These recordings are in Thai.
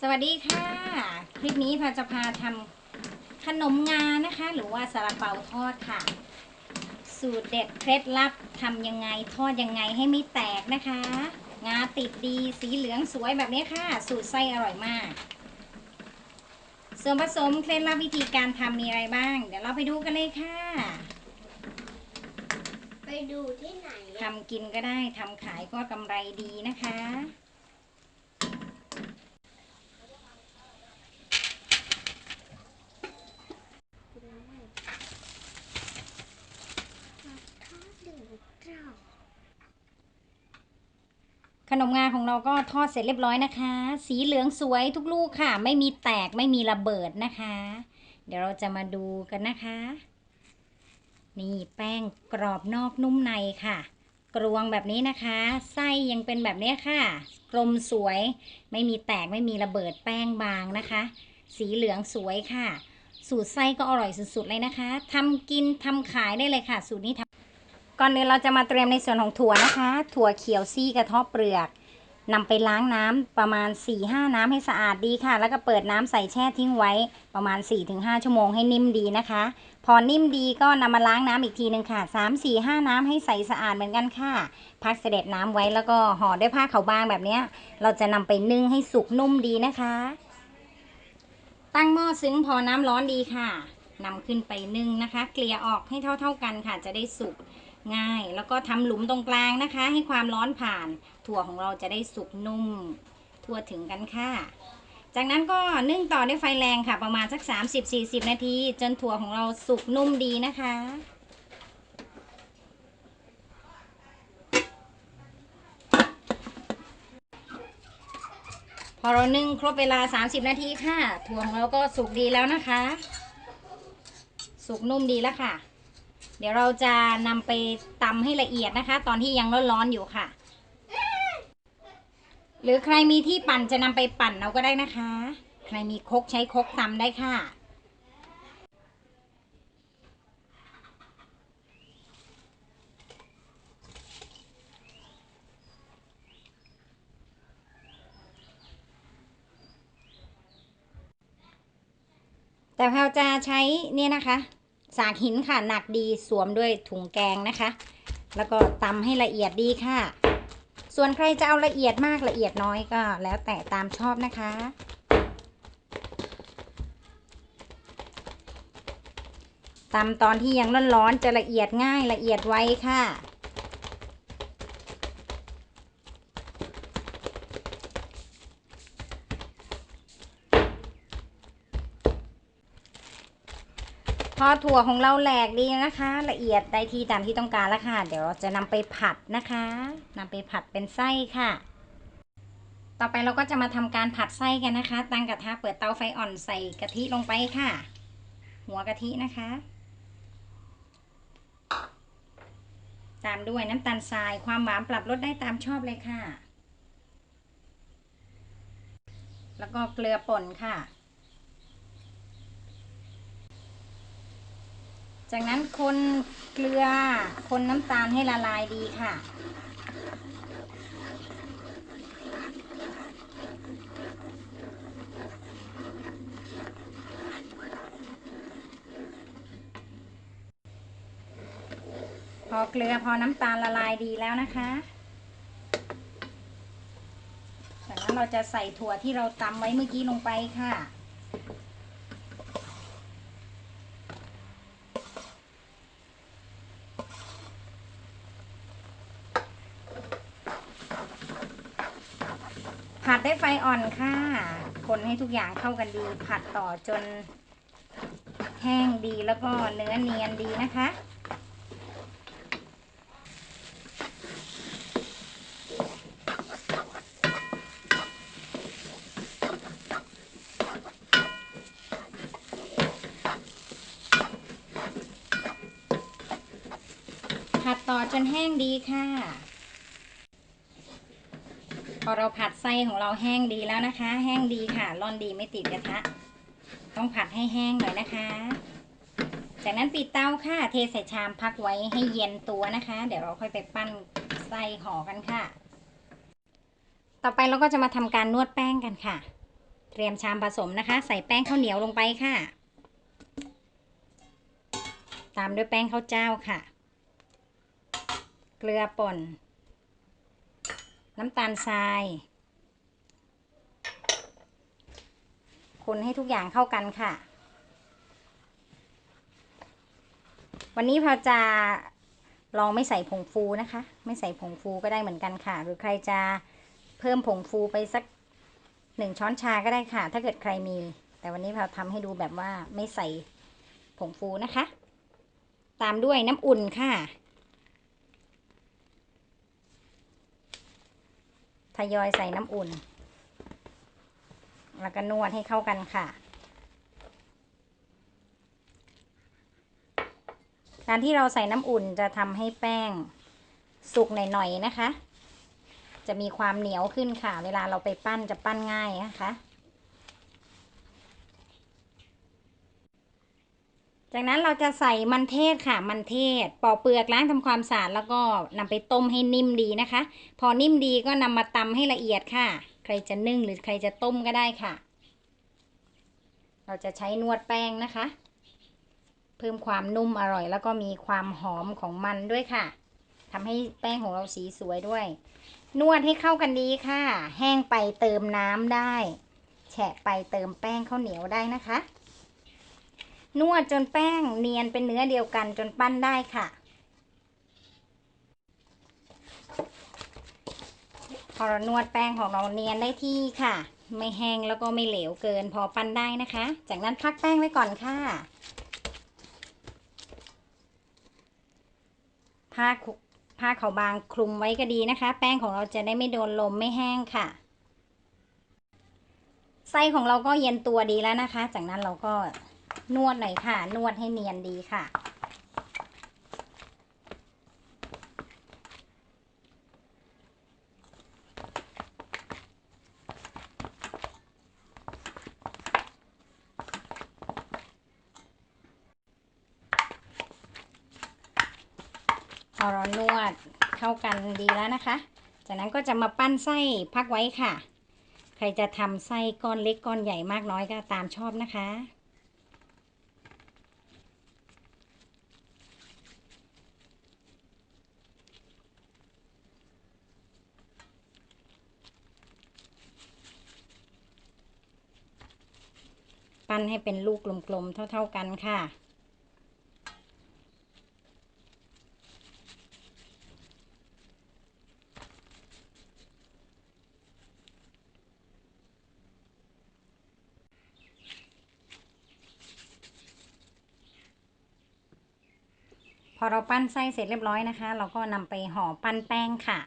สวัสดีค่ะ คลิปนี้พาจะพาทำขนมงานะคะ หรือว่าซาลาเปาทอดค่ะ สูตรเด็ดเคล็ดลับทำยังไงทอดยังไงให้ไม่แตกนะคะ งาติดดีสีเหลืองสวยแบบนี้ค่ะ สูตรไส้อร่อยมาก ส่วนผสมเคล็ดลับวิธีการทำมีอะไรบ้าง เดี๋ยวเราไปดูกันเลยค่ะ ไปดูที่ไหนทำกินก็ได้ทำขายก็กำไรดีนะคะ ขนมงาของเราก็ทอดเสร็จเรียบร้อยนะคะ สีเหลืองสวยทุกลูกค่ะ ไม่มีแตกไม่มีระเบิดนะคะ เดี๋ยวเราจะมาดูกันนะคะ นี่แป้งกรอบนอกนุ่มในค่ะ กรวงแบบนี้นะคะ ไส้ยังเป็นแบบนี้ค่ะ กลมสวย ไม่มีแตกไม่มีระเบิดแป้งบางนะคะ สีเหลืองสวยค่ะ สูตรไส้ก็อร่อยสุดๆเลยนะคะทำกินทำขายได้เลยค่ะ สูตรนี้ ก่อนอื่นเราจะมาเตรียมในส่วนของถั่วนะคะ ถั่วเขียวซี่กระทบเปลือกนำไปล้างน้ำประมาณ 4-5 น้ำให้สะอาดดีค่ะ แล้วก็เปิดน้ำใส่แช่ทิ้งไว้ประมาณ 4-5 ชั่วโมงให้นิ่มดีนะคะ พอนิ่มดีก็นำมาล้างน้ำอีกทีหนึ่งค่ะ 3 4 5 น้ำให้ใสสะอาดเหมือนกันค่ะ พักเสด็จน้ำไว้แล้วก็ห่อด้วยผ้าขาวบางแบบนี้เราจะนำไปนึ่งให้สุกนุ่มดีนะคะ ตั้งหม้อซึ้งพอน้ำร้อนดีค่ะนำขึ้นไปนึ่งนะคะ เกลี่ยออกให้เท่า ๆกันค่ะจะได้สุก ง่าย แล้วก็ทำหลุมตรงกลางนะคะ ให้ความร้อนผ่าน ถั่วของเราจะได้สุกนุ่ม ทั่วถึงกันค่ะ จากนั้นก็นึ่งต่อด้วยไฟแรงค่ะ ประมาณสัก 30-40 นาที จนถั่วของเราสุกนุ่มดีนะคะพอเรานึ่งครบเวลา 30 นาทีค่ะ ถั่วของเราก็สุกดีแล้วนะคะ สุกนุ่มดีแล้วค่ะ เดี๋ยวเราจะนำไปตำให้ละเอียดนะคะ ตอนที่ยังร้อนๆอยู่ค่ะ หรือใครมีที่ปั่นจะนำไปปั่นเอาก็ได้นะคะ ใครมีคกใช้คกตำได้ค่ะแต่แพลจะใช้เนี่ยนะคะ สากหินค่ะหนักดีสวมด้วยถุงแกงนะคะ แล้วก็ตำให้ละเอียดดีค่ะ ส่วนใครจะเอาละเอียดมากละเอียดน้อยก็ แล้วแต่ตามชอบนะคะ ตำตอนที่ยังร้อนๆจะละเอียดง่ายละเอียดไวค่ะ พอถั่วของเราแหลกดีนะคะ ละเอียดได้ที่ตามที่ต้องการแล้วค่ะ เดี๋ยวเราจะนำไปผัดนะคะนำไปผัดเป็นไส้ค่ะ ต่อไปเราก็จะมาทำการผัดไส้กันนะคะ ตั้งกระทะเปิดเตาไฟอ่อนใส่กะทิลงไปค่ะ หัวกะทินะคะ ตามด้วยน้ำตาลทรายความหวานปรับลดได้ตามชอบเลยค่ะ แล้วก็เกลือป่นค่ะ จากนั้นคนเกลือคนน้ำตาลให้ละลายดีค่ะ พอเกลือพอน้ำตาลละลายดีแล้วนะคะจากนั้นเราจะใส่ถั่วที่เราตำไว้เมื่อกี้ลงไปค่ะ ผัดด้วยไฟอ่อนค่ะ คนให้ทุกอย่างเข้ากันดี ผัดต่อจน แห้งดีแล้วก็เนื้อเนียนดีนะคะ ผัดต่อจนแห้งดีค่ะ อเราผัดไส้ของเราแห้งดีแล้วนะคะ แห้งดีค่ะร่อนดีไม่ติดกระทะต้องผัดให้แห้งหน่อยนะคะ จากนั้นปิดเตาค่ะเทใส่ชามพักไว้ให้เย็นตัวนะคะ เดี๋ยวเราค่อยไปปั้นไส้ห่อกันค่ะ ต่อไปเราก็จะมาทำการนวดแป้งกันค่ะ เตรียมชามผสมนะคะ ใส่แป้งข้าวเหนียวลงไปค่ะ ตามด้วยแป้งข้าวเจ้าค่ะ เกลือป่น น้ำตาลทราย คนให้ทุกอย่างเข้ากันค่ะ วันนี้พอจะลองไม่ใส่ผงฟูนะคะ ไม่ใส่ผงฟูก็ได้เหมือนกันค่ะ หรือใครจะเพิ่มผงฟูไปสักหนึ่งช้อนชาก็ได้ค่ะ ถ้าเกิดใครมี แต่วันนี้เราทำให้ดูแบบว่าไม่ใส่ผงฟูนะคะ ตามด้วยน้ำอุ่นค่ะ ทยอยใส่น้ำอุ่น แล้วก็นวดให้เข้ากันค่ะการที่เราใส่น้ำอุ่นจะทำให้แป้งสุกหน่อยๆนะคะ จะมีความเหนียวขึ้นค่ะ เวลาเราไปปั้นจะปั้นง่ายนะคะ จากนั้นเราจะใส่มันเทศค่ะ มันเทศปอกเปลือกล้างทำความสะอาดแล้วก็นำไปต้มให้นิ่มดีนะคะ พอนิ่มดีก็นำมาตำให้ละเอียดค่ะ ใครจะนึ่งหรือใครจะต้มก็ได้ค่ะ เราจะใช้นวดแป้งนะคะ เพิ่มความนุ่มอร่อย แล้วก็มีความหอมของมันด้วยค่ะทำให้แป้งของเราสีสวยด้วย นวดให้เข้ากันดีค่ะ แห้งไปเติมน้ำได้ แฉะไปเติมแป้งข้าวเหนียวได้นะคะ นวดจนแป้งเนียนเป็นเนื้อเดียวกันจนปั้นได้ค่ะ พอเรานวดแป้งของเราเนียนได้ที่ค่ะ ไม่แห้งแล้วก็ไม่เหลวเกินพอปั้นได้นะคะ จากนั้นพักแป้งไว้ก่อนค่ะผ้าผ้าขาวบางคลุมไว้ก็ดีนะคะ แป้งของเราจะได้ไม่โดนลมไม่แห้งค่ะไส้ของเราก็เย็นตัวดีแล้วนะคะ จากนั้นเราก็ นวดหน่อยค่ะ นวดให้เนียนดีค่ะ พอเรานวดเข้ากันดีแล้วนะคะ จากนั้นก็จะมาปั้นไส้พักไว้ค่ะ ใครจะทำไส้ก้อนเล็กก้อนใหญ่มากน้อยก็ตามชอบนะคะ ปั้นให้เป็นลูกกลมๆเท่า ๆกันค่ะ พอเราปั้นไส้เสร็จเรียบร้อยนะคะ เราก็นำไปห่อปั้นแป้งค่ะ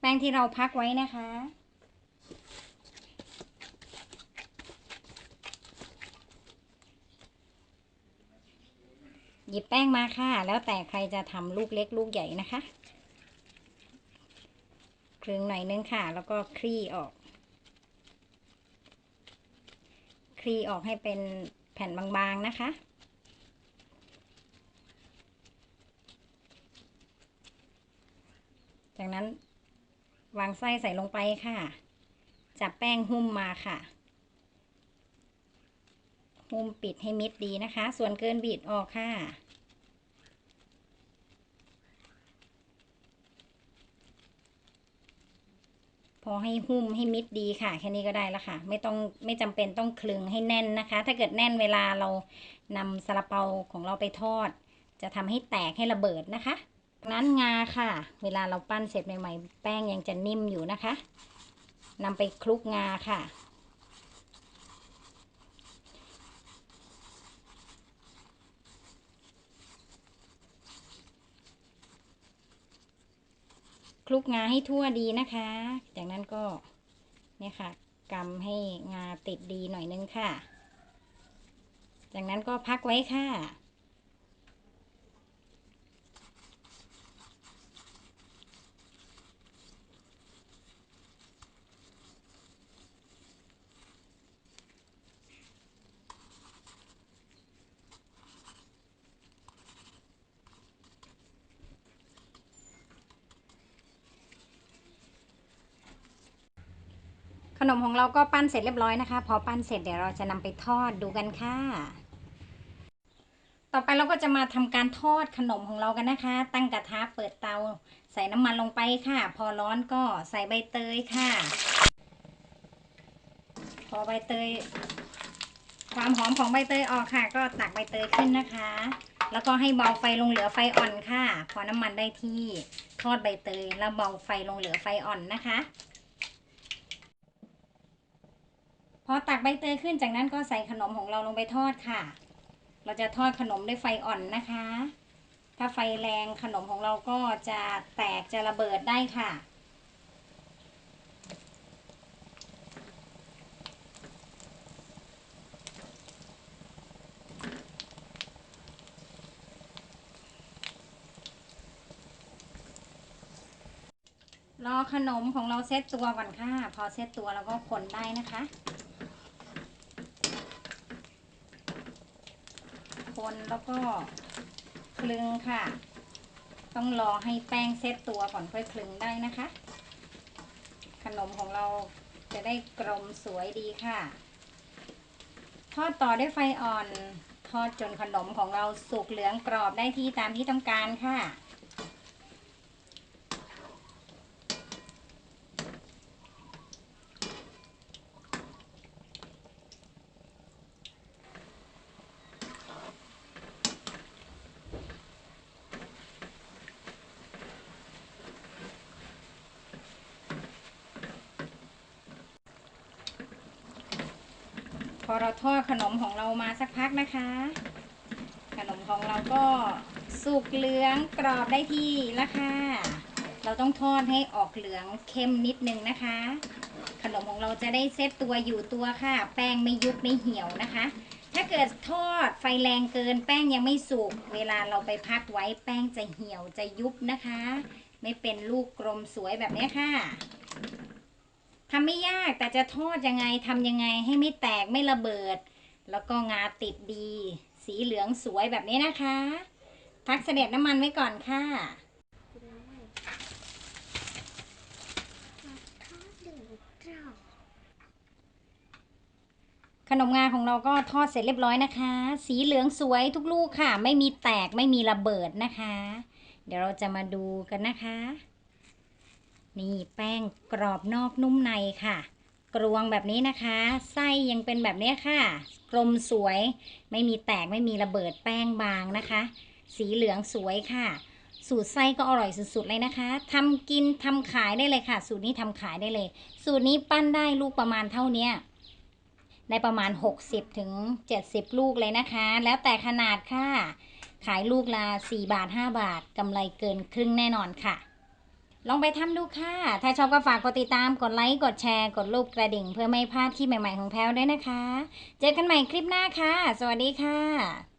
แป้งที่เราพักไว้นะคะ หยิบแป้งมาค่ะ แล้วแต่ใครจะทำลูกเล็กลูกใหญ่นะคะครึ่งหน่อยนึงค่ะ แล้วก็คลี่ออก คลี่ออกให้เป็นแผ่นบางๆนะคะจากนั้นวางไส้ใส่ลงไปค่ะ จับแป้งหุ้มมาค่ะ หุ้มปิดให้มิดดีนะคะ ส่วนเกินบีดออกค่ะ พอให้หุ้มให้มิดดีค่ะ แค่นี้ก็ได้แล้วค่ะ ไม่ต้องไม่จำเป็นต้องคลึงให้แน่นนะคะ ถ้าเกิดแน่นเวลาเรานำซาลาเปาของเราไปทอด จะทำให้แตกให้ระเบิดนะคะนั้นงาค่ะ เวลาเราปั้นเสร็จใหม่ ๆ แป้งยังจะนิ่มอยู่นะคะนำไปคลุกงาค่ะ คลุกงาให้ทั่วดีนะคะ จากนั้นก็เนี่ยค่ะกำให้งาติดดีหน่อยนึงค่ะ จากนั้นก็พักไว้ค่ะ นมของเราก็ปั้นเสร็จเรียบร้อยนะคะ พอปั้นเสร็จเดี๋ยวเราจะนำไปทอดดูกันค่ะ ต่อไปเราก็จะมาทำการทอดขนมของเรากันนะคะ ตั้งกระทะเปิดเตา ใส่น้ำมันลงไปค่ะ พอร้อนก็ใส่ใบเตยค่ะ พอใบเตย ความหอมของใบเตยออกค่ะ ก็ตักใบเตยขึ้นนะคะ แล้วก็ให้เบาไฟลงเหลือไฟอ่อนค่ะ พอน้ำมันได้ที่ทอดใบเตยแล้วเบาไฟลงเหลือไฟอ่อนนะคะ พอตักใบเตยขึ้นจากนั้นก็ใส่ขนมของเราลงไปทอดค่ะ เราจะทอดขนมด้วยไฟอ่อนนะคะ ถ้าไฟแรงขนมของเราก็จะแตกจะระเบิดได้ค่ะ รอขนมของเราเซตตัวก่อนค่ะ พอเซตตัวแล้วก็คนได้นะคะ คนแล้วก็คลึงค่ะ ต้องรอให้แป้งเซตตัวก่อนค่อยคลึงได้นะคะ ขนมของเราจะได้กลมสวยดีค่ะ ทอดต่อด้วยไฟอ่อน ทอดจนขนมของเราสุกเหลืองกรอบได้ที่ตามที่ต้องการค่ะ พอเราทอดขนมของเรามาสักพักนะคะ ขนมของเราก็สุกเหลืองกรอบได้ที่แล้วค่ะ เราต้องทอดให้ออกเหลืองเข้มนิดนึงนะคะ ขนมของเราจะได้เซตตัวอยู่ตัวค่ะ แป้งไม่ยุบไม่เหี่ยวนะคะ ถ้าเกิดทอดไฟแรงเกินแป้งยังไม่สุก เวลาเราไปพักไว้แป้งจะเหี่ยวจะยุบนะคะ ไม่เป็นลูกกลมสวยแบบนี้ค่ะ ทำไม่ยากแต่จะทอดยังไงทำยังไงให้ไม่แตกไม่ระเบิด แล้วก็งาติดดี สีเหลืองสวยแบบนี้นะคะพักเสด็จน้ำมันไว้ก่อนค่ะขนมงาของเราก็ทอดเสร็จเรียบร้อยนะคะ สีเหลืองสวยทุกลูกค่ะ ไม่มีแตกไม่มีระเบิดนะคะ เดี๋ยวเราจะมาดูกันนะคะ นี่แป้งกรอบนอกนุ่มในค่ะ กรวงแบบนี้นะคะ ไส้ยังเป็นแบบนี้ค่ะ กลมสวย ไม่มีแตกไม่มีระเบิดแป้งบางนะคะ สีเหลืองสวยค่ะ สูตรไส้ก็อร่อยสุดๆเลยนะคะทำกินทำขายได้เลยค่ะ สูตรนี้ทำขายได้เลย สูตรนี้ปั้นได้ลูกประมาณเท่าเนี้ได้ประมาณ 60ถึง70 ลูกเลยนะคะ แล้วแต่ขนาดค่ะ ขายลูกละ4บาท 5 บาทกำไรเกินครึ่งแน่นอนค่ะ ลองไปทำดูค่ะ ถ้าชอบก็ฝากกดติดตาม กดไลค์ กดแชร์ กดรูปกระดิ่ง เพื่อไม่พลาดคลิปใหม่ๆของแพลวด้วยนะคะ เจอกันใหม่คลิปหน้าค่ะ สวัสดีค่ะ